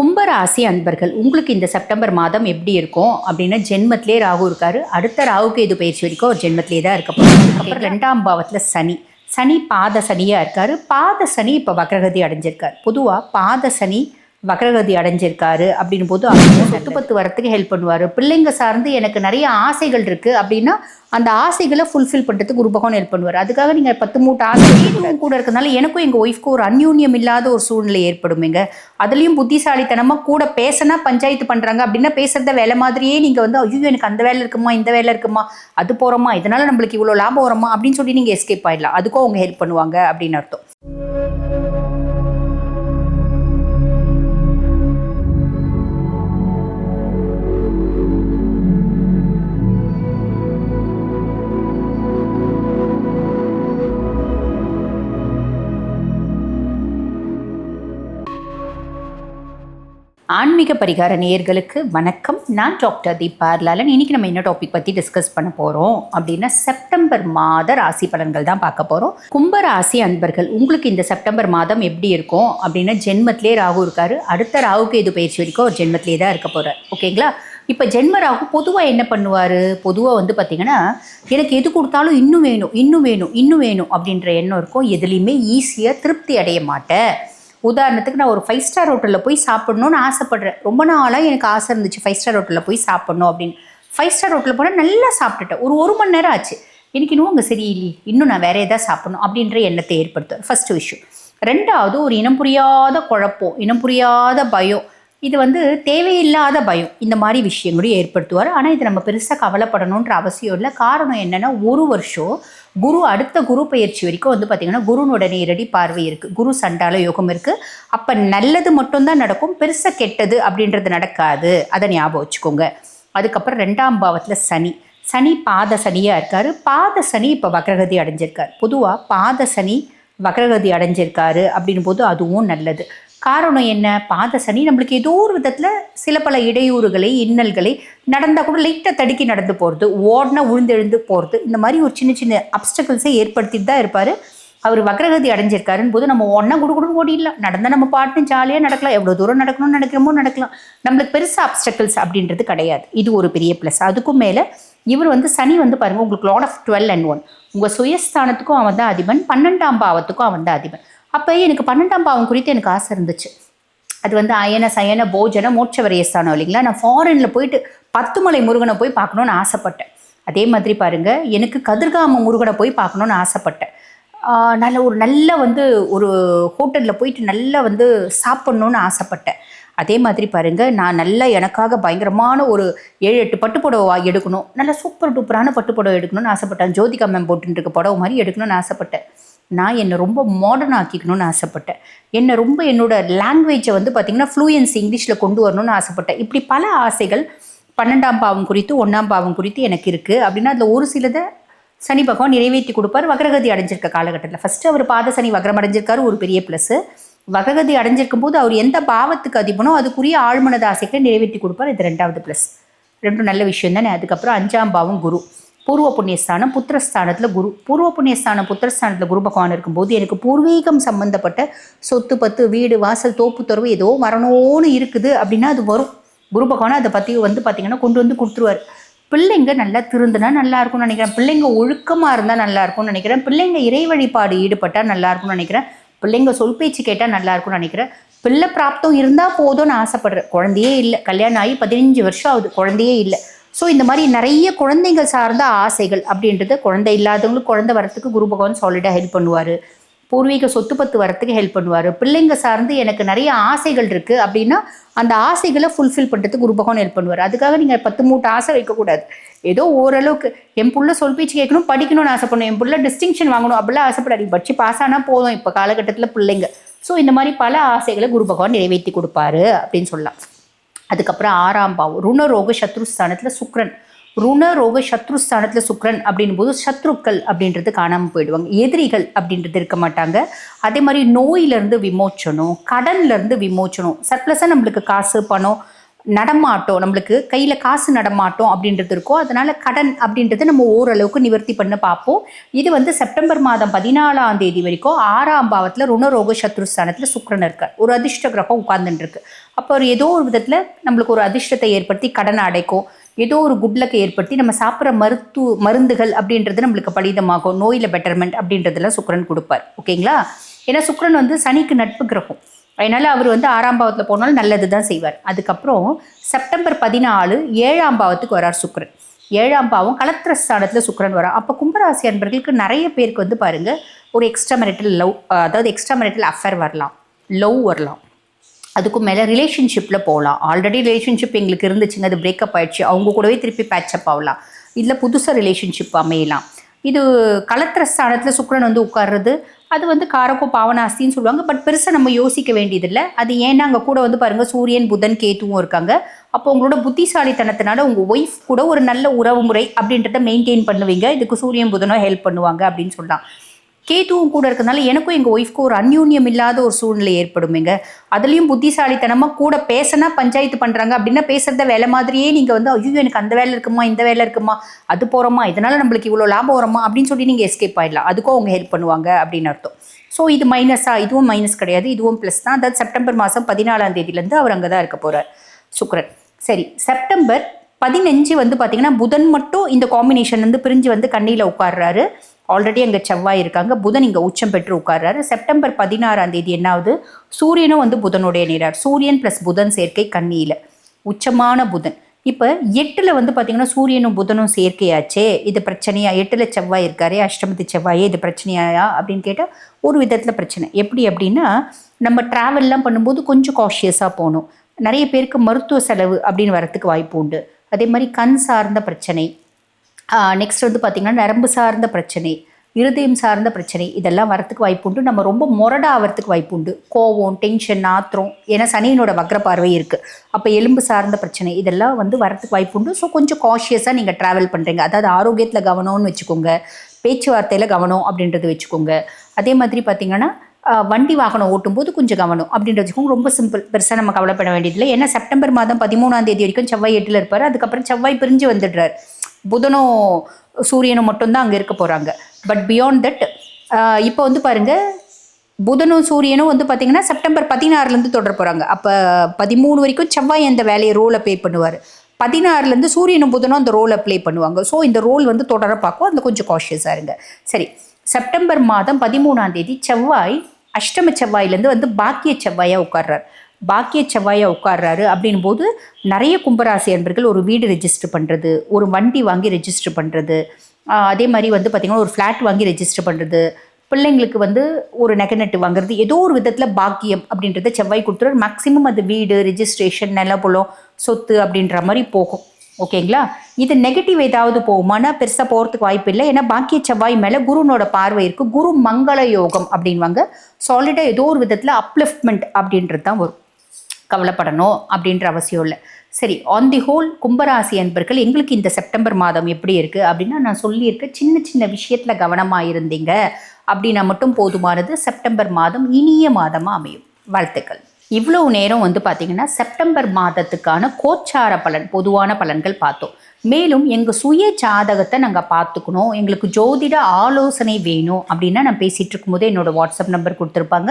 கும்பராசி அன்பர்கள் உங்களுக்கு இந்த செப்டம்பர் மாதம் எப்படி இருக்கும்? அப்படின்னா ஜென்மத்திலே ராகு இருக்காரு. அடுத்த ராகுக்கு இது பயிற்சி வரைக்கும் ஒரு ஜென்மத்திலே தான் இருக்க போகிறோம் அதுக்கப்புறம் ரெண்டாம் பாவத்தில் சனி. சனி பாத சனியாக இருக்காரு. பாத சனி இப்போ வக்ரகதி அடைஞ்சிருக்காரு. பொதுவாக பாத சனி வக்ரகதி அடைஞ்சிருக்காரு அப்படின்னு போது அவங்க சொத்து பத்து வரத்துக்கு ஹெல்ப் பண்ணுவார். பிள்ளைங்க சார்ந்து எனக்கு நிறைய ஆசைகள் இருக்குது அப்படின்னா அந்த ஆசைகளை ஃபுல்ஃபில் பண்ணுறதுக்கு குரு பகவான் ஹெல்ப் பண்ணுவார். அதுக்காக நீங்கள் பத்து மூட்டை ஆசை வீடும் கூட இருக்கிறதுனால எனக்கும் எங்கள் ஒய்ஃப்க்கு ஒரு அந்யூன்யம் இல்லாத ஒரு சூழ்நிலை ஏற்படுமேங்க. அதுலேயும் புத்திசாலித்தனமாக கூட பேசினா பஞ்சாயத்து பண்ணுறாங்க அப்படின்னா பேசுகிறத வேலை மாதிரியே நீங்கள் வந்து ஐயோ எனக்கு அந்த வேலை இருக்குமா இந்த வேலை இருக்குமா அது போகிறோமா இதனால் நம்மளுக்கு இவ்வளோ லாபம் வரமா? அப்படின்னு சொல்லி நீங்கள் எஸ்கேப் ஆயிடலாம். அதுக்கும் அவங்க ஹெல்ப் பண்ணுவாங்க அப்படின்னு அர்த்தம். ஆன்மீக பரிகார நேயர்களுக்கு வணக்கம். நான் டாக்டர் தீபார்லாலன் லாலன் இன்னைக்கு நம்ம என்ன டாபிக் பற்றி டிஸ்கஸ் பண்ண போகிறோம் அப்படின்னா செப்டம்பர் மாத ராசி பலன்கள் தான் பார்க்க போகிறோம் கும்ப ராசி அன்பர்கள் உங்களுக்கு இந்த செப்டம்பர் மாதம் எப்படி இருக்கும் அப்படின்னா ஜென்மத்திலே ராகு இருக்காரு. அடுத்த ராகுக்கு இது பயிற்சி வரைக்கும் ஒரு ஜென்மத்திலே தான் இருக்க போகிறார் ஓகேங்களா இப்போ ஜென்ம ராகு பொதுவாக என்ன பண்ணுவார்? பொதுவாக வந்து பார்த்தீங்கன்னா எனக்கு எது கொடுத்தாலும் இன்னும் வேணும் இன்னும் வேணும் இன்னும் வேணும் அப்படின்ற எண்ணம் இருக்கும். எதுலேயுமே ஈஸியாக திருப்தி அடைய மாட்டேன். உதாரணத்துக்கு நான் ஒரு ஃபைவ் ஸ்டார் ஹோட்டலில் போய் சாப்பிட்ணுன்னு ஆசைப்பட்றேன். ரொம்ப நாளாக எனக்கு ஆசை இருந்துச்சு ஃபைவ் ஸ்டார் ஹோட்டலில் போய் சாப்பிட்ணும் அப்படின்னு. ஃபைவ் ஸ்டார் ஹோட்டலில் போனால் நல்லா சாப்பிட்டுட்டேன். ஒரு ஒரு மணி நேரம் ஆச்சு. எனக்கு இன்னும் அங்கே சரியில்லையே இன்னும் நான் வேறு எதாவது சாப்பிட்ணும் அப்படின்ற எண்ணத்தை ஏற்படுத்துவேன். ஃபஸ்ட்டு விஷயம். ரெண்டாவது ஒரு இனம் புரியாத குழப்பம் இனம் புரியாத பயம். இது வந்து தேவையில்லாத பயம். இந்த மாதிரி விஷயங்களையும் ஏற்படுத்துவார். ஆனால் இது நம்ம பெருசாக கவலைப்படணுன்ற அவசியம் இல்லை. காரணம் என்னென்னா ஒரு வருஷம் குரு அடுத்த குரு பயிற்சி வரைக்கும் வந்து பார்த்திங்கன்னா குருனோட நேரடி பார்வை இருக்குது குரு சண்டால யோகம் இருக்குது அப்போ நல்லது மட்டும்தான் நடக்கும். பெருசாக கெட்டது அப்படின்றது நடக்காது. அதை ஞாபகம் வச்சுக்கோங்க. அதுக்கப்புறம் ரெண்டாம் பாவத்தில் சனி. சனி பாத சனியாக இருக்கார். பாத சனி இப்போ வக்ரகதி அடைஞ்சிருக்கார். பொதுவாக பாத சனி வக்ரகதி அடைஞ்சிருக்காரு அப்படின் போது அதுவும் நல்லது. காரணம் என்ன? பாத சனி நம்மளுக்கு ஏதோ ஒரு விதத்தில் சில பல இடையூறுகளை இன்னல்களை நடந்தால் கூட லைட்டாக தடுக்கி நடந்து போகிறது ஓடினா உழுந்தெழுந்து போகிறது இந்த மாதிரி ஒரு சின்ன சின்ன அப்டக்கல்ஸை ஏற்படுத்திட்டு தான் இருப்பார். அவர் வக்ரகதி அடைஞ்சிருக்காருன்னு போது நம்ம ஒன்றா குடு குடு ஓடிடலாம். நடந்தால் நம்ம பாட்டு ஜாலியாக நடக்கலாம். எவ்வளோ தூரம் நடக்கணும்னு நினைக்கிறோமோ நடக்கலாம். நம்மளுக்கு பெருசாக அப்டக்கல்ஸ் அப்படின்றது கிடையாது. இது ஒரு பெரிய ப்ளஸ் அதுக்கும் மேலே இவர் வந்து சனி வந்து பாருங்கள் உங்களுக்கு lot of twelve and one உங்கள் சுயஸ்தானத்துக்கும் அவன் தான் அதிபன். பன்னெண்டாம் பாவத்துக்கும் அவன் தான் அதிபன். அப்போ எனக்கு பன்னெண்டாம் பாவம் குறித்து எனக்கு ஆசை இருந்துச்சு. அது வந்து அயன சயன போஜன மோட்சவரைய ஸ்தானம் இல்லைங்களா? நான் ஃபாரினில் போயிட்டு பத்துமலை முருகனை போய் பார்க்கணுன்னு ஆசைப்பட்டேன். அதே மாதிரி பாருங்கள் எனக்கு கதிர்காம முருகனை போய் பார்க்கணுன்னு ஆசைப்பட்டேன். நல்ல ஒரு நல்ல வந்து ஒரு ஹோட்டலில் போயிட்டு நல்லா வந்து சாப்பிட்ணுன்னு ஆசைப்பட்டேன். அதே மாதிரி பாருங்கள் நான் நல்லா எனக்காக பயங்கரமான ஒரு ஏழு எட்டு பட்டு புடவை எடுக்கணும். நல்லா சூப்பர் டூப்பரான பட்டு புடவை எடுக்கணும்னு ஆசைப்பட்டேன். ஜோதிகா மேம் போட்டுருக்க புடவை மாதிரி எடுக்கணும்னு ஆசைப்பட்டேன். நான் என்னை ரொம்ப மாடர்ன் ஆக்கிக்கணும்னு ஆசைப்பட்டேன். என்னை ரொம்ப என்னோட லாங்குவேஜை வந்து பார்த்திங்கன்னா ஃப்ளூயன்ஸ் இங்கிலீஷில் கொண்டு வரணும்னு ஆசைப்பட்டேன். இப்படி பல ஆசைகள் பன்னெண்டாம் பாவம் குறித்து ஒன்றாம் பாவம் குறித்து எனக்கு இருக்குது அப்படின்னா அதில் ஒரு சிலதை சனி பகவான் நிறைவேற்றி கொடுப்பார். வக்ரகதி அடைஞ்சிருக்க காலகட்டத்தில். ஃபஸ்ட்டு அவர் பாத சனி வக்ரம் அடைஞ்சிருக்காரு ஒரு பெரிய ப்ளஸ்ஸு வக்ரகதி அடைஞ்சிருக்கும் போது அவர் எந்த பாவத்துக்கு அதிபனோ அதுக்குரிய ஆழ்மனது ஆசைகளை நிறைவேற்றி கொடுப்பார். இது ரெண்டாவது ப்ளஸ் ரெண்டும் நல்ல விஷயம் தானே. அதுக்கப்புறம் அஞ்சாம் பாவம் குரு. பூர்வ புண்ணியஸ்தானம் புத்திரஸ்தானத்தில் குரு பூர்வ புண்ணியஸ்தானம் புத்திரஸ்தானத்தில் குரு பகவான் இருக்கும்போது எனக்கு பூர்வீகம் சம்மந்தப்பட்ட சொத்து பத்து வீடு வாசல் தோப்பு துறவு ஏதோ வரணும்னு இருக்குது அப்படின்னா அது வரும். குரு பகவானை அதை பற்றி வந்து பார்த்திங்கன்னா கொண்டு வந்து கொடுத்துருவார். பிள்ளைங்க நல்லா திருந்தினா நல்லா இருக்கும்னு நினைக்கிறேன். பிள்ளைங்க ஒழுக்கமாக இருந்தால் நல்லா இருக்கும்னு நினைக்கிறேன். பிள்ளைங்க இறை வழிபாடு ஈடுபட்டால் நல்லா இருக்கும்னு நினைக்கிறேன். பிள்ளைங்க சொல் பேச்சு கேட்டால் நல்லா இருக்கும்னு நினைக்கிறேன். பிள்ளை பிராப்தம் இருந்தால் போதும்னு ஆசைப்படுறேன். குழந்தையே இல்லை. கல்யாணம் ஆகி பதினஞ்சு வருஷம் ஆகுது. குழந்தையே இல்லை. ஸோ இந்த மாதிரி நிறைய குழந்தைகள் சார்ந்த ஆசைகள் அப்படின்றது குழந்தை இல்லாதவங்களுக்கு குழந்தை வரத்துக்கு குரு பகவான் சாலிடாக ஹெல்ப் பண்ணுவார். பூர்வீக சொத்து பத்து வரத்துக்கு ஹெல்ப் பண்ணுவார். பிள்ளைங்க சார்ந்து எனக்கு நிறைய ஆசைகள் இருக்குது அப்படின்னா அந்த ஆசைகளை ஃபுல்ஃபில் பண்ணுறதுக்கு குரு பகவான் ஹெல்ப் பண்ணுவார். அதுக்காக நீங்கள் பத்து மூட்டை ஆசை வைக்கக்கூடாது ஏதோ ஓரளவுக்கு என் புள்ள சொல் பேச்சு கேட்கணும் படிக்கணும்னு ஆசைப்படணும் என் புள்ள டிஸ்டிங்ஷன் வாங்கணும் அப்படிலாம் ஆசைப்படாது பட்சி பாஸ் ஆனால் போதும். இப்போ காலகட்டத்தில் பிள்ளைங்க. ஸோ இந்த மாதிரி பல ஆசைகளை குரு பகவான் நிறைவேற்றி கொடுப்பாரு அப்படின்னு சொல்லலாம். அதுக்கப்புறம் ஆறாம் பாவம். ருணரோக சத்ருஸ்தானத்தில் சுக்ரன். ருணரோக சத்ருஸ்தானத்தில் சுக்ரன் அப்படின் போது சத்ருக்கள் அப்படின்றது காணாமல் போயிடுவாங்க. எதிரிகள் அப்படின்றது இருக்க மாட்டாங்க. அதே மாதிரி நோயிலேருந்து விமோச்சனம் கடன்லேருந்து விமோச்சனம். சர்ப்ளஸாக நம்மளுக்கு காசு பணம் நடமாட்டம் நம்மளுக்கு கையில் காசு நடமாட்டோம் அப்படின்றது இருக்கோ அதனால் கடன் அப்படின்றது நம்ம ஓரளவுக்கு நிவர்த்தி பண்ண பார்ப்போம். இது வந்து செப்டம்பர் மாதம் பதினாலாம் தேதி வரைக்கும் ஆறாம் பாவத்தில் ருணரோக சத்ருஸ்தானத்தில் சுக்கரன் இருக்கார். ஒரு அதிர்ஷ்ட கிரகம் உட்கார்ந்துட்டுருக்கு அப்போ ஒரு ஏதோ ஒரு விதத்தில் நம்மளுக்கு ஒரு அதிர்ஷ்டத்தை ஏற்படுத்தி கடனை அடைக்கும். ஏதோ ஒரு குட்லக்கை ஏற்படுத்தி நம்ம சாப்பிட்ற மருத்து மருந்துகள் அப்படின்றது நம்மளுக்கு பலிதமாகும். நோயில் பெட்டர்மெண்ட் அப்படின்றதெல்லாம் சுக்கரன் கொடுப்பார். ஓகேங்களா? ஏன்னா சுக்கரன் வந்து சனிக்கு நட்பு கிரகம். அதனால அவர் வந்து ஆறாம் பாவத்தில் போனாலும் நல்லது தான் செய்வார். அதுக்கப்புறம் செப்டம்பர் பதினாலு ஏழாம் பாவத்துக்கு வரார் சுக்கரன். ஏழாம் பாவம் கலத்திர ஸ்தானத்தில் சுக்கிரன் அப்போ கும்பராசி அன்பர்களுக்கு நிறைய பேருக்கு வந்து பாருங்கள் ஒரு எக்ஸ்ட்ரா மெரிட்டல் லவ் அதாவது எக்ஸ்ட்ரா மெரிட்டல் அஃபேர் வரலாம். லவ் வரலாம். அதுக்கும் மேலே ரிலேஷன்ஷிப்பில் போகலாம். ஆல்ரெடி ரிலேஷன்ஷிப் எங்களுக்கு இருந்துச்சுங்க அது பிரேக்கப் ஆயிடுச்சு அவங்க கூடவே திருப்பி பேட்சப் ஆகலாம். இல்லை புதுசாக ரிலேஷன்ஷிப் அமையலாம். இது கலத்திர ஸ்தானத்தில் சுக்கிரன் வந்து உட்கார்றது. அது வந்து காரக்கோ பாவனாஸ்தின்னு சொல்லுவாங்க. பட் பெருசாக நம்ம யோசிக்க வேண்டியதில்லை. அது ஏன்னா அங்கே கூட வந்து பாருங்கள் சூரியன் புதன் கேத்துவும் இருக்காங்க. அப்போ உங்களோட புத்திசாலித்தனத்தினால உங்கள் ஒய்ஃப் கூட ஒரு நல்ல உறவு முறை அப்படின்றத மெயின்டைன் பண்ணுவீங்க. இதுக்கு சூரியன் புதனோ ஹெல்ப் பண்ணுவாங்க அப்படின்னு சொல்லலாம். கேதுவும் கூட இருக்கிறதுனால எனக்கும் எங்கள் ஒய்ஃப்க்கும் ஒரு அந்யூன்யம் இல்லாத ஒரு சூழ்நிலை ஏற்படுமேங்க. அதுலேயும் புத்திசாலித்தனமாக கூட பேசினா பஞ்சாயத்து பண்ணுறாங்க அப்படின்னா பேசுகிறத வேலை மாதிரியே நீங்கள் வந்து ஐயோ எனக்கு அந்த வேலை இருக்குமா இந்த வேலை இருக்குமா அது போகிறோமா இதனால் நம்மளுக்கு இவ்வளோ லாபம் வருமா? அப்படின்னு சொல்லி நீங்கள் எஸ்கேப் ஆயிடலாம். அதுக்கும் அவங்க ஹெல்ப் பண்ணுவாங்க அப்படின்னு அர்த்தம். ஸோ இது மைனஸா இதுவும் மைனஸ் கிடையாது. இதுவும் ப்ளஸ் தான். அதாவது செப்டம்பர் மாதம் பதினாலாம் தேதியிலேருந்து அவர் அங்கே தான் இருக்க போகிறார் சுக்ரன் சரி செப்டம்பர் பதினஞ்சு வந்து பார்த்தீங்கன்னா புதன் மட்டும் இந்த காம்பினேஷன் வந்து பிரிஞ்சு வந்து கண்ணியில் உட்கார்றாரு. ஆல்ரெடி அங்கே செவ்வாய் இருக்காங்க. புதன் இங்கே உச்சம் பெற்று உட்கார்றாரு. செப்டம்பர் பதினாறாம் தேதி என்னாவது? சூரியனும் வந்து புதனுடைய நேரார் சூரியன் ப்ளஸ் புதன் சேர்க்கை கண்ணியில். உச்சமான புதன். இப்போ எட்டில் வந்து பார்த்தீங்கன்னா சூரியனும் புதனும் சேர்க்கையாச்சே. இது பிரச்சனையா? எட்டில் செவ்வாய் இருக்காரே அஷ்டமத்து செவ்வாயே இது பிரச்சனையாயா? அப்படின்னு கேட்டால் ஒரு விதத்தில் பிரச்சனை. எப்படி அப்படின்னா நம்ம ட்ராவல்லாம் பண்ணும்போது கொஞ்சம் காஷியஸாக போகணும். நிறைய பேருக்கு மருத்துவ செலவு அப்படின்னு வரத்துக்கு வாய்ப்பு உண்டு. அதே மாதிரி கண் சார்ந்த பிரச்சனை நெக்ஸ்ட் வந்து பார்த்திங்கன்னா நரம்பு சார்ந்த பிரச்சனை இருதயம் சார்ந்த பிரச்சனை இதெல்லாம் வரத்துக்கு வாய்ப்பு உண்டு. நம்ம ரொம்ப முரடா ஆகிறதுக்கு வாய்ப்பு உண்டு. கோவம் டென்ஷன் ஆத்திரம் ஏன்னா சனியினோட வக்ர பார்வை இருக்குது அப்போ எலும்பு சார்ந்த பிரச்சனை இதெல்லாம் வந்து வரத்துக்கு வாய்ப்பு உண்டு. ஸோ கொஞ்சம் காஷியஸாக நீங்கள் ட்ராவல் பண்ணுறீங்க அதாவது ஆரோக்கியத்தில் கவனம்னு வச்சுக்கோங்க. பேச்சுவார்த்தையில் கவனம் அப்படின்றது வச்சுக்கோங்க. அதே மாதிரி பார்த்திங்கன்னா வண்டி வாகனம் ஓட்டும்போது கொஞ்சம் கவனம் அப்படின்றதுக்கும் ரொம்ப சிம்பிள் பெருசாக நம்ம கவலைப்பட வேண்டியதில்லை. ஏன்னா செப்டம்பர் மாதம் பதிமூணாம் தேதி வரைக்கும் செவ்வாய் எட்டில் இருப்பார். அதுக்கப்புறம் செவ்வாய் பிரிஞ்சு வந்துடுறார். புதனும் சூரியனும் மட்டும்தான் அங்கே இருக்க போகிறாங்க பட் பியாண்ட் தட் இப்போ வந்து பாருங்க புதனும் சூரியனும் வந்து பார்த்தீங்கன்னா செப்டம்பர் பதினாறுலேருந்து தொடர போகிறாங்க அப்போ பதிமூணு வரைக்கும் செவ்வாய் அந்த வேலையை ரோலை ப்ளே பண்ணுவார். பதினாறுலேருந்து சூரியனும் புதனும் அந்த ரோலை ப்ளே பண்ணுவாங்க. ஸோ இந்த ரோல் வந்து தொடர பார்க்கும். அதில் கொஞ்சம் காஷியஸாக இருங்க. சரி செப்டம்பர் மாதம் பதிமூணாம் தேதி செவ்வாய் அஷ்டம செவ்வாயிலேருந்து வந்து பாக்கிய செவ்வாயாக உட்கார்றார். பாக்கிய செவ்வாயாக உட்கார்றாரு அப்படின் போது நிறைய கும்பராசி அன்பர்கள் ஒரு வீடு ரெஜிஸ்டர் பண்ணுறது ஒரு வண்டி வாங்கி ரெஜிஸ்டர் பண்ணுறது அதே மாதிரி வந்து பார்த்திங்கன்னா ஒரு ஃப்ளாட் வாங்கி ரெஜிஸ்டர் பண்ணுறது பிள்ளைங்களுக்கு வந்து ஒரு நெகநெட்டு வாங்குறது ஏதோ ஒரு விதத்தில் பாக்கியம் அப்படின்றத செவ்வாய் கொடுத்துரு மேக்ஸிமம் அது வீடு ரிஜிஸ்ட்ரேஷன் நிலப்புலம் சொத்து அப்படின்ற மாதிரி போகும். ஓகேங்களா இது நெகட்டிவ் ஏதாவது போகுமானா பெருசாக போகிறதுக்கு வாய்ப்பு இல்லை. ஏன்னா பாக்கிய செவ்வாய் மேலே குருனோட பார்வை இருக்குது குரு மங்கள யோகம் அப்படின்வாங்க சாலிடாக ஏதோ ஒரு விதத்தில் அப்லிஃப்ட்மெண்ட் அப்படின்றது தான் வரும். கவலைப்படணும் அப்படின்ற அவசியம் இல்லை. சரி ஆன் தி ஹோல் கும்பராசி அன்பர்கள் எங்களுக்கு இந்த செப்டம்பர் மாதம் எப்படி இருக்குது அப்படின்னா நான் சொல்லியிருக்கேன் சின்ன சின்ன விஷயத்தில் கவனமாக இருந்தீங்க அப்படின்னா மட்டும் போதுமானது செப்டம்பர் மாதம் இனிய மாதமாக அமையும். வாழ்த்துக்கள். இவ்வளவு நேரம் வந்து பார்த்தீங்கன்னா செப்டம்பர் மாதத்துக்கான கோச்சார பலன் பொதுவான பலன்கள் பார்த்தோம். மேலும் எங்கள் சுய ஜாதகத்தை நாங்கள் பார்த்துக்கணும் எங்களுக்கு ஜோதிட ஆலோசனை வேணும் அப்படின்னா நான் பேசிகிட்டு இருக்கும்போது என்னோடய வாட்ஸ்அப் நம்பர் கொடுத்துருப்பாங்க.